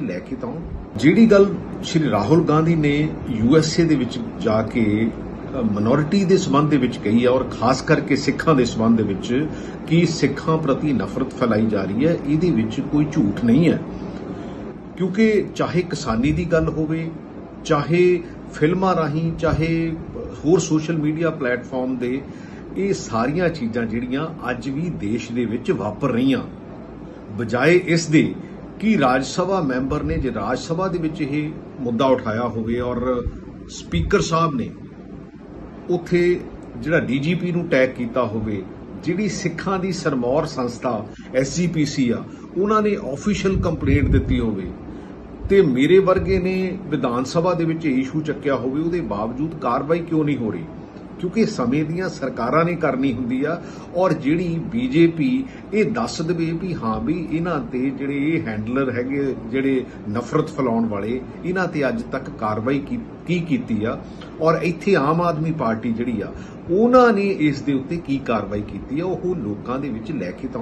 ਵਿੱਚ ਲੈ ਕੇ ਤਾਂ ਜਿਹੜੀ ਗੱਲ ਸ਼੍ਰੀ ਰਾਹੁਲ ਗਾਂਧੀ ਨੇ ਯੂਐਸਏ ਦੇ ਵਿੱਚ ਜਾ ਕੇ ਮਿਨੋਰਿਟੀ ਦੇ ਸਬੰਧ ਦੇ ਵਿੱਚ ਕਹੀ ਹੈ ਔਰ ਖਾਸ ਕਰਕੇ ਸਿੱਖਾਂ ਦੇ ਸਬੰਧ ਦੇ ਵਿੱਚ ਕਿ ਸਿੱਖਾਂ ਪ੍ਰਤੀ ਨਫ਼ਰਤ ਫੈਲਾਈ ਜਾ ਰਹੀ ਹੈ, ਇਹਦੇ ਵਿੱਚ ਕੋਈ ਝੂਠ ਨਹੀਂ ਹੈ। ਕਿਉਂਕਿ ਚਾਹੇ ਕਿਸਾਨੀ ਦੀ ਗੱਲ ਹੋਵੇ, ਚਾਹੇ ਫਿਲਮਾਂ ਰਾਹੀਂ, ਚਾਹੇ ਹੋਰ ਸੋਸ਼ਲ ਮੀਡੀਆ ਪਲੇਟਫਾਰਮ ਦੇ, ਇਹ ਸਾਰੀਆਂ ਚੀਜ਼ਾਂ ਜਿਹੜੀਆਂ ਅੱਜ ਵੀ ਦੇਸ਼ ਦੇ ਵਿੱਚ ਵਾਪਰ ਰਹੀਆਂ। ਬਜਾਏ ਇਸ ਦੇ ਕੀ ਰਾਜ ਸਭਾ ਮੈਂਬਰ ਨੇ ਜੇ ਰਾਜ ਸਭਾ ਦੇ ਵਿੱਚ ਇਹ ਮੁੱਦਾ ਉਠਾਇਆ ਹੋਵੇ ਔਰ ਸਪੀਕਰ ਸਾਹਿਬ ਨੇ ਉੱਥੇ ਜਿਹੜਾ ਡੀਜੀਪੀ ਨੂੰ ਟੈਗ ਕੀਤਾ ਹੋਵੇ, ਜਿਹੜੀ ਸਿੱਖਾਂ ਦੀ ਸਰਮੌਰ ਸੰਸਥਾ ਐਸਜੀਪੀਸੀ ਆ, ਉਹਨਾਂ ਨੇ ਆਫੀਸ਼ੀਅਲ ਕੰਪਲੇਂਟ ਦਿੱਤੀ ਹੋਵੇ ਤੇ ਮੇਰੇ ਵਰਗੇ ਨੇ ਵਿਧਾਨ ਸਭਾ ਦੇ ਵਿੱਚ ਇਸ਼ੂ ਚੱਕਿਆ ਹੋਵੇ, ਉਹਦੇ ਬਾਵਜੂਦ ਕਾਰਵਾਈ ਕਿਉਂ ਨਹੀਂ ਹੋ ਰਹੀ? ਕਿਉਂਕਿ ਸਮੇਂ ਦੀਆਂ ਸਰਕਾਰਾਂ ਨੇ ਕਰਨੀ ਹੁੰਦੀ ਆ, ਔਰ ਜਿਹੜੀ ਬੀਜੇਪੀ ਇਹ ਦੱਸ ਦੇਵੇ ਵੀ ਹਾਂ ਵੀ ਇਹਨਾਂ ਤੇ ਜਿਹੜੇ ਇਹ ਹੈਂਡਲਰ ਹੈਗੇ, ਜਿਹੜੇ ਨਫ਼ਰਤ ਫੈਲਾਉਣ ਵਾਲੇ, ਇਹਨਾਂ ਤੇ ਅੱਜ ਤੱਕ ਕਾਰਵਾਈ ਕੀ ਕੀਤੀ ਆ? ਔਰ ਇੱਥੇ ਆਮ ਆਦਮੀ ਪਾਰਟੀ ਜਿਹੜੀ ਆ, ਉਹਨਾਂ ਨੇ ਇਸ ਦੇ ਉੱਤੇ ਕੀ ਕਾਰਵਾਈ ਕੀਤੀ ਆ? ਉਹ ਲੋਕਾਂ ਦੇ ਵਿੱਚ ਲੈ ਕੇ ਤਾਂ